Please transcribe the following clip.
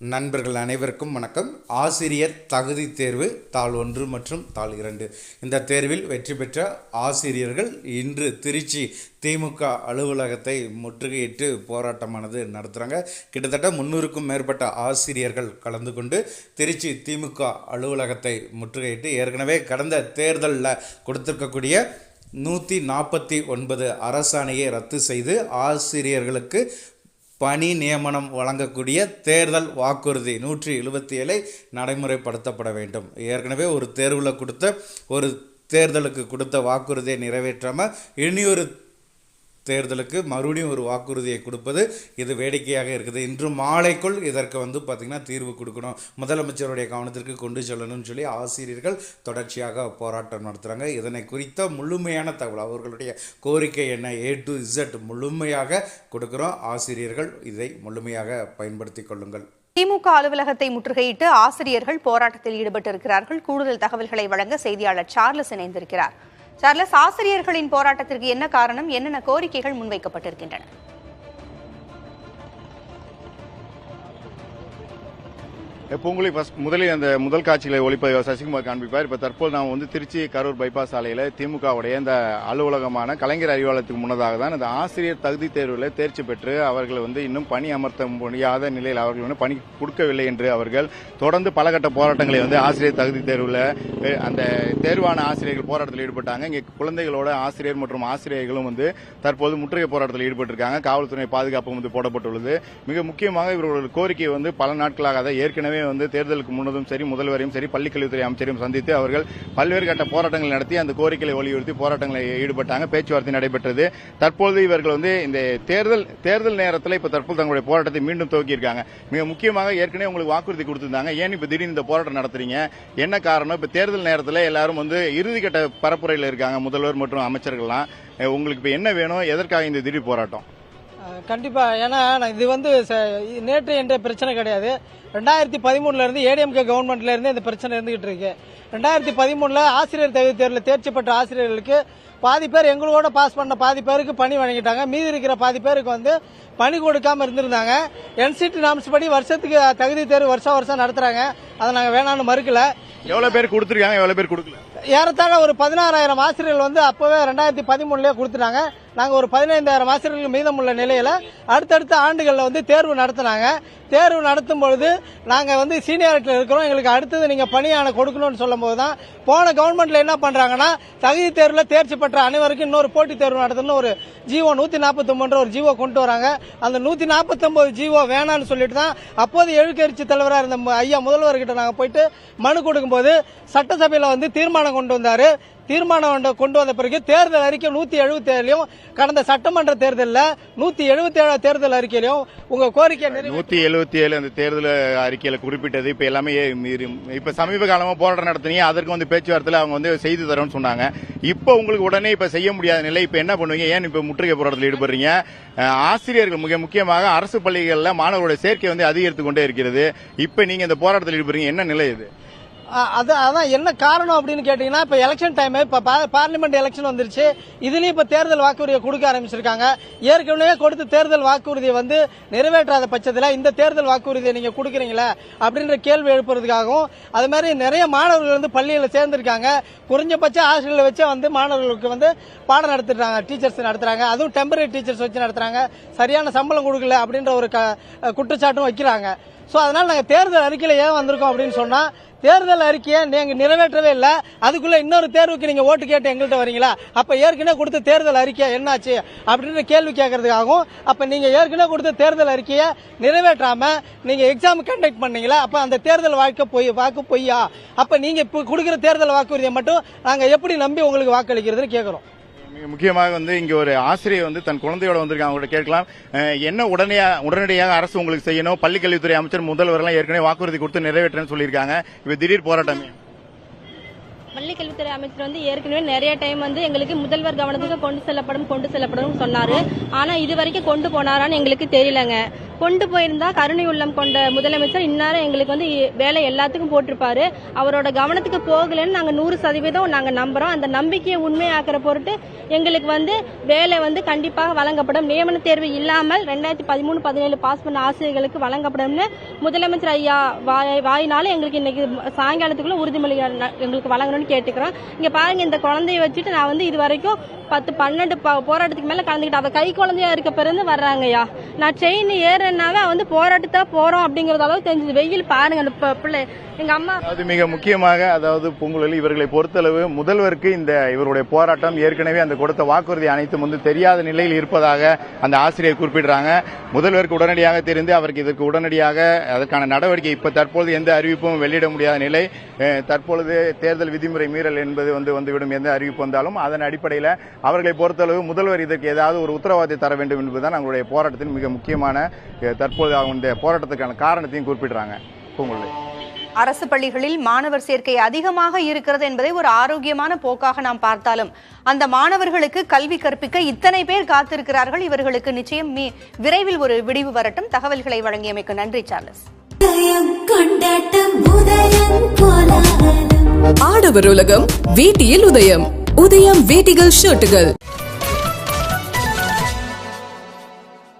நண்பர்கள் அனைவருக்கும் வணக்கம். ஆசிரியர் தகுதி தேர்வு தாள் ஒன்று மற்றும் தாள் இரண்டு. இந்த தேர்வில் வெற்றி பெற்ற ஆசிரியர்கள் இன்று திருச்சி திமுக அலுவலகத்தை முற்றுகையிட்டு போராட்டமானது நடத்துகிறாங்க கிட்டத்தட்ட முன்னூறுக்கும் மேற்பட்ட ஆசிரியர்கள் கலந்து கொண்டு திருச்சி திமுக அலுவலகத்தை முற்றுகையிட்டு ஏற்கனவே கடந்த தேர்தலில் கொடுத்துருக்கக்கூடிய நூற்றி நாற்பத்தி ஒன்பது அரசாணையை ரத்து செய்து ஆசிரியர்களுக்கு பணி நியமனம் வழங்கக்கூடிய தேர்தல் வாக்குறுதி நூற்றி எழுபத்தி ஏழை நடைமுறைப்படுத்தப்பட வேண்டும். ஏற்கனவே ஒரு தேர்வில் கொடுத்த ஒரு தேர்தலுக்கு கொடுத்த வாக்குறுதியை நிறைவேற்றாமல் இனியொரு தேர்தலுக்கு மறுபடியும் ஒரு வாக்குறுதியை கொடுப்பது இது வேடிக்கையாக இருக்குது. இன்று மாலைக்குள் இதற்கு வந்து பார்த்திங்கன்னா தீர்வு கொடுக்கணும். முதலமைச்சருடைய கவனத்திற்கு கொண்டு செல்லணும்னு சொல்லி ஆசிரியர்கள் தொடர்ச்சியாக போராட்டம் நடத்துகிறாங்க இதனை குறித்த முழுமையான தகவல் அவர்களுடைய கோரிக்கை என்ன? ஏ டு இசட் முழுமையாக கொடுக்குறோம். ஆசிரியர்கள் இதை முழுமையாக பயன்படுத்தி கொள்ளுங்கள். திமுக அலுவலகத்தை முற்றுகையிட்டு ஆசிரியர்கள் போராட்டத்தில் ஈடுபட்டிருக்கிறார்கள். கூடுதல் தகவல்களை வழங்க செய்தியாளர் சார்லஸ் இணைந்திருக்கிறார். சார்லஸ் ஆசிரியர்களின் போராட்டத்திற்கு என்ன காரணம்? என்னென்ன கோரிக்கைகள் முன்வைக்கப்பட்டிருக்கின்றன? பொங்கலை ஃபஸ்ட் முதலில் அந்த முதல் காட்சிகளை ஒளிப்பதிவு சசிகுமார் காண்பிப்பார். இப்போ தற்போது நாம் வந்து திருச்சி கரூர் பைபாஸ் சாலையில் திமுகவுடைய இந்த அலுவலகமான கலைஞர் அறிவாலயத்துக்கு முன்னதாக தான் இந்த ஆசிரியர் தகுதி தேர்வில் தேர்ச்சி பெற்று அவர்கள் வந்து இன்னும் பணி அமர்த்த முடியாத நிலையில் அவர்கள் வந்து பணி கொடுக்கவில்லை என்று அவர்கள் தொடர்ந்து பல கட்ட போராட்டங்களை வந்து ஆசிரியர் தகுதி தேர்வில் அந்த தேர்வான ஆசிரியர்கள் போராட்டத்தில் ஈடுபட்டாங்க. இங்கே குழந்தைகளோட ஆசிரியர் மற்றும் ஆசிரியர்களும் வந்து தற்போது முற்றுகை போராட்டத்தில் ஈடுபட்டிருக்காங்க. காவல்துறை பாதுகாப்பும் வந்து போடப்பட்டுள்ளது. மிக முக்கியமாக இவர்களோட கோரிக்கை வந்து பல நாட்களாக தான் ஏற்கனவே வந்து தேர்தலுக்கு முன்னதும் சரி முதல்வரையும் சரி பள்ளிக்கல்வித்துறை அமைச்சரையும் சந்தித்து அவர்கள் பல்வேறு கட்ட போராட்டங்கள் நடத்தி அந்த கோரிக்கைகளை வலியுறுத்தி போராட்டங்களில் ஈடுபட்டாங்க. பேச்சுவார்த்தை நடைபெற்றது. தற்போது இவர்கள் வந்து இந்த தேர்தல் தேர்தல் நேரத்தில் இப்போ தற்போது தங்களுடைய போராட்டத்தை மீண்டும் துவக்கியிருக்காங்க. மிக முக்கியமாக ஏற்கனவே உங்களுக்கு வாக்குறுதி கொடுத்திருந்தாங்க. ஏன் இப்போ திடீர்னு இந்த போராட்டம் நடத்துறீங்க? என்ன காரணம்? இப்போ தேர்தல் நேரத்தில் எல்லாரும் வந்து இறுதிக்கட்ட பரப்புரையில் இருக்காங்க முதல்வர் மற்றும் அமைச்சர்கள்லாம். உங்களுக்கு இப்போ என்ன வேணும்? எதற்காக இந்த திடீர் போராட்டம்? கண்டிப்பாக ஏன்னா இது வந்து ச- நேற்று என்ற பிரச்சனை கிடையாது. ரெண்டாயிரத்தி பதிமூணுல இருந்து ஏடிஎம்கே கவர்மெண்ட்ல இருந்து இந்த பிரச்சனை இருந்துகிட்டு இருக்கு. ரெண்டாயிரத்தி பதிமூணுல ஆசிரியர் தகுதி தேர்வில் தேர்ச்சி பெற்ற ஆசிரியர்களுக்கு பாதி பேர் எங்களோட பாஸ் பண்ண பாதி பேருக்கு பணி வழங்கிட்டாங்க. மீதி இருக்கிற பாதி பேருக்கு வந்து பணி கொடுக்காம இருந்திருந்தாங்க. என்சிடி நாம்ஸ் படி வருஷத்துக்கு தகுதி தேர்வு வருஷம் வருஷம் நடத்துறாங்க. அதை நாங்கள் வேணாம்னு மறுக்கல. எவ்வளவு பேர் கொடுத்திருக்காங்க? எவ்வளவு பேர் கொடுக்கல? ஏறத்தாழ ஒரு பதினாறாயிரம் ஆசிரியர்கள் வந்து அப்பவே ரெண்டாயிரத்தி பதிமூணுலயே கொடுத்துட்டாங்க. நாங்க ஒரு பதினைந்தாயிரம் ஆசிரியர்கள் மீதமுள்ள நிலையில அடுத்தடுத்த ஆண்டுகள்ல வந்து தேர்வு நடத்தினாங்க. தேர்வு நடத்தும் பொழுது நாங்கள் வந்து சீனியாரிட்டியில் இருக்கிறோம். எங்களுக்கு அடுத்தது நீங்கள் பணியான கொடுக்கணும்னு சொல்லும் போது தான் போன கவர்மெண்ட்ல என்ன பண்ணுறாங்கன்னா தகுதி தேர்வில் தேர்ச்சி பெற்ற அனைவருக்கும் இன்னொரு போட்டித் தேர்வு நடத்தணும்னு ஒரு ஜீவோ நூற்றி நாற்பத்தொம்பதுன்ற ஒரு ஜீவோ கொண்டு வராங்க. அந்த நூற்றி நாற்பத்தொம்பது ஜீவோ வேணாம்னு சொல்லிட்டு தான் அப்போது எழுக்கரிச்சி தலைவராக இருந்த மு- ஐயா முதல்வர்கிட்ட நாங்கள் போயிட்டு மனு கொடுக்கும்போது சட்டசபையில் வந்து தீர்மானம் கொண்டு வந்தார். தீர்மானம் கொண்டு- கொண்டு வந்த பிறகு தேர்தல் அறிக்கை நூத்தி எழுபத்தி ஏழுலயும் கடந்த சட்டமன்ற தேர்தலில் நூத்தி எழுபத்தி ஏழு தேர்தல் அறிக்கையிலும் உங்க கோரிக்கை நூத்தி எழுபத்தி ஏழு அந்த தேர்தல் அறிக்கையில குறிப்பிட்டது. இப்ப எல்லாமே இப்ப சமீப காலமா போராட்டம் நடத்தினீங்க. அதற்கு வந்து பேச்சுவார்த்தையில அவங்க வந்து செய்து தரோம்னு சொன்னாங்க. இப்ப உங்களுக்கு உடனே இப்ப செய்ய முடியாத நிலை இப்ப என்ன பண்ணுவீங்க? ஏன் இப்ப முற்றுகை போராட்டத்தில் ஈடுபடுறீங்க? ஆசிரியர்கள் மிக முக்கியமாக அரசு பள்ளிகளில் மாணவர்களுடைய சேர்க்கை வந்து அதிகரித்து கொண்டே இருக்கிறது. இப்ப நீங்க இந்த போராட்டத்தில் ஈடுபடுறீங்க. என்ன நிலை இது? அது அதான் என்ன காரணம் அப்படின்னு கேட்டீங்கன்னா இப்ப எலெக்ஷன் டைம் இப்ப பா- பார்லிமெண்ட் எலெக்ஷன் வந்துருச்சு. இதுலயும் இப்ப தேர்தல் வாக்குறுதியை கொடுக்க ஆரம்பிச்சிருக்காங்க. ஏற்கனவே கொடுத்த தேர்தல் வாக்குறுதியை வந்து நிறைவேற்றாத பட்சத்தில் இந்த தேர்தல் வாக்குறுதியை நீங்க கொடுக்குறீங்களா அப்படின்ற கேள்வி எழுப்புறதுக்காகவும் அது மாதிரி நிறைய மாணவர்கள் வந்து பள்ளியில் சேர்ந்திருக்காங்க. குறைஞ்சபட்ச ஆசிரியர்களை வச்சே வந்து மாணவர்களுக்கு வந்து பாடம் நடத்துறாங்க. டீச்சர்ஸ் நடத்துறாங்க. அதுவும் டெம்பரரி டீச்சர்ஸ் வச்சு நடத்துறாங்க. சரியான சம்பளம் கொடுக்கல அப்படின்ற ஒரு க- குற்றச்சாட்டும் வைக்கிறாங்க. ஸோ அதனால நாங்கள் தேர்தல் அறிக்கையில் ஏன் வந்திருக்கோம் அப்படின்னு சொன்னால் தேர்தல் அறிக்கையை நீங்க நிறைவேற்றவே இல்ல. அதுக்குள்ள இன்னொரு தேர்வுக்கு நீங்க ஓட்டு கேட்டு எங்கள்கிட்ட வரீங்களா? அப்ப ஏற்கனவே கொடுத்த தேர்தல் அறிக்கை என்னாச்சு? அப்படின்னு கேள்வி கேட்கறதுக்காகவும் அப்ப நீங்க ஏற்கனவே கொடுத்த தேர்தல் அறிக்கையை நிறைவேற்றாம நீங்க எக்ஸாம் கண்டக்ட் பண்ணீங்களா? அப்ப அந்த தேர்தல் வாழ்க்கை பொய் வாக்கு பொய்யா? அப்ப நீங்க இப்ப கொடுக்குற தேர்தல் வாக்குறுதியை மட்டும் நாங்க எப்படி நம்பி உங்களுக்கு வாக்களிக்கிறதுன்னு கேக்குறோம். முக்கியமாக வந்து இங்க ஒரு ஆசிரியர் வந்து தன் குழந்தையோட வந்திருக்காங்க. அவங்கள்ட்ட கேட்கலாம். என்ன உடனடியாக உடனடியாக அரசு உங்களுக்கு செய்யணும்? பள்ளிக்கல்வித்துறை அமைச்சர் முதல்வர்லாம் ஏற்கனவே வாக்குறுதி கொடுத்து நிறைவேற்றேன்னு சொல்லியிருக்காங்க. இப்போ திடீர் போராட்டம் பள்ளி கல்வித்துறை அமைச்சர் வந்து ஏற்கனவே நிறைய டைம் வந்து எங்களுக்கு முதல்வர் கவனத்துக்கு கொண்டு செல்லப்படும் கொண்டு செல்லப்படும் சொன்னாரு. ஆனா இது வரைக்கும் கொண்டு போனாரான்னு எங்களுக்கு தெரியலங்க. கொண்டு போயிருந்தா கருணை உள்ளம் கொண்ட முதலமைச்சர் இந்நேரம் எங்களுக்கு வந்து வேலை எல்லாத்துக்கும் போட்டிருப்பாரு. அவரோட கவனத்துக்கு போகலன்னு நாங்க நூறு சதவீதம் நாங்க நம்புறோம். அந்த நம்பிக்கையை உண்மையாக்குற பொருட்டு எங்களுக்கு வந்து வேலை வந்து கண்டிப்பாக வழங்கப்படும். நியமன தேர்வு இல்லாமல் ரெண்டாயிரத்தி பதிமூணு பதினேழு பாஸ் பண்ண ஆசிரியர்களுக்கு வழங்கப்படும்னு முதலமைச்சர் ஐயா வாய் வாயினால எங்களுக்கு இன்னைக்கு சாயங்காலத்துக்குள்ள உறுதிமொழி எங்களுக்கு வழங்கணும்னு கேட்டுக்கிறோம். இங்க பாருங்க இந்த குழந்தைய வச்சுட்டு நான் வந்து இது வரைக்கும் பத்து பன்னெண்டு போராட்டத்துக்கு மேல கலந்துக்கிட்டு அவ கை குழந்தையா இருக்க பிறந்து வர்றாங்கய்யா. நான் ட்ரெயின் என்னன்னாவே வந்து போராட்டத்தான் போறோம் அப்படிங்கறது அளவு தெரிஞ்சது. வெயில் பாருங்க அந்த பிள்ளை. எங்க அம்மா அது மிக முக்கியமாக அதாவது பூங்குழலி இவர்களை பொறுத்தளவு முதல்வருக்கு இந்த இவருடைய போராட்டம் ஏற்கனவே அந்த கொடுத்த வாக்குறுதி அனைத்தும் வந்து தெரியாத நிலையில் இருப்பதாக அந்த ஆசிரியர் குறிப்பிடுறாங்க. முதல்வருக்கு உடனடியாக தெரிந்து அவருக்கு இதற்கு உடனடியாக அதற்கான நடவடிக்கை இப்ப தற்போது எந்த அறிவிப்பும் வெளியிட முடியாத நிலை. தற்பொழுது தேர்தல் விதிமுறை மீறல் என்பது வந்து வந்துவிடும் எந்த அறிவிப்பு வந்தாலும் அதன் அடிப்படையில் அவர்களை பொறுத்தளவு முதல்வர் இதற்கு ஏதாவது ஒரு உத்தரவாதத்தை தர வேண்டும் என்பதுதான் நம்மளுடைய போராட்டத்தின் மிக முக்கியமான தற்போது அவங்க இந்த போராட்டத்துக்கான காரணத்தையும் குறிப்பிடுறாங்க. பூங்குழலி. அரசு பள்ளிகளில் மாணவர் சேர்க்கை அதிகமாக இருக்கிறது என்பதை ஒரு ஆரோக்கியமான போக்காக நாம் பார்த்தாலும் அந்த மாணவர்களுக்கு கல்வி கற்பிக்க இத்தனை பேர் காத்திருக்கிறார்கள். இவர்களுக்கு நிச்சயம் விரைவில் ஒரு விடிவு வரட்டும். தகவல்களை வழங்கியமைக்கு நன்றி சார்லஸ். ஆடவர் உலகம் வேட்டியில் உதயம். உதயம் வேட்டிகள் ஷர்ட்டுகள்.